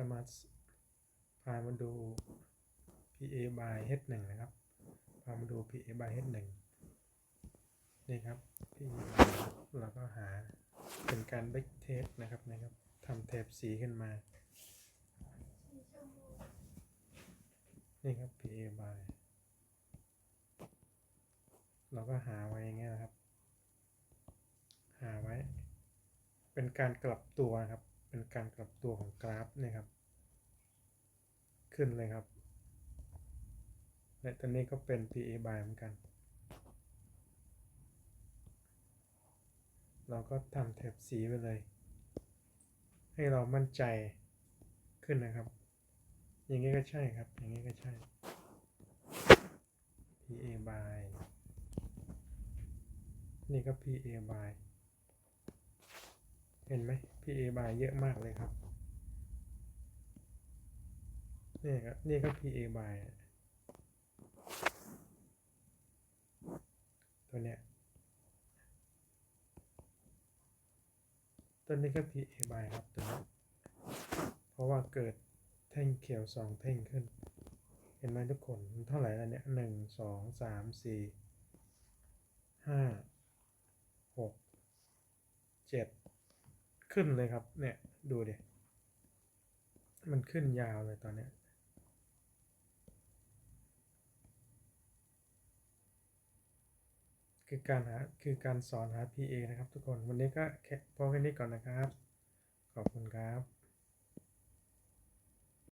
จะมาพามาดู PA by H1 นะครับ พามาดู PA by H1 นี่ครับ PA by เราก็หาเป็นการเบ c เทปนะครับนะครับทำเทปสีขึ้นมา นี่ครับ PA by เราก็หาไว้อย่างเงี้ยนะครับ หาไว้ เป็นการกลับตัวครับ เป็นการกลับตัวของกราฟเนี่ยครับ ขึ้นเลยครับ และตัวนี้ก็เป็น PA by เหมือนกัน เราก็ทำแถบสีไปเลย ให้เรามั่นใจขึ้นนะครับ อย่างนี้ก็ใช่ครับ อย่างนี้ก็ใช่ PA by นี่ก็ PA by เห็นไหม PA by เยอะมากเลยครับนี่ครับนี่ก็ PA by อะตัวเนี้ยตัวนี้ก็ PA by ครับตัวนี้เพราะว่าเกิดแท่งเขียวสองแท่งขึ้น เห็นไหมทุกคนมันเท่าไหร่แล้วเนี่ยหนึ่งสองสามสี่ห้าหกเจ็ด ขึ้นเลยครับ เนี่ยดูดิมันขึ้นยาวเลยตอนเนี้ยคือการหาคือการสอนหา PA นะครับทุกคน วันนี้ก็แค่พอแค่นี้ก่อนนะครับ ขอบคุณครับ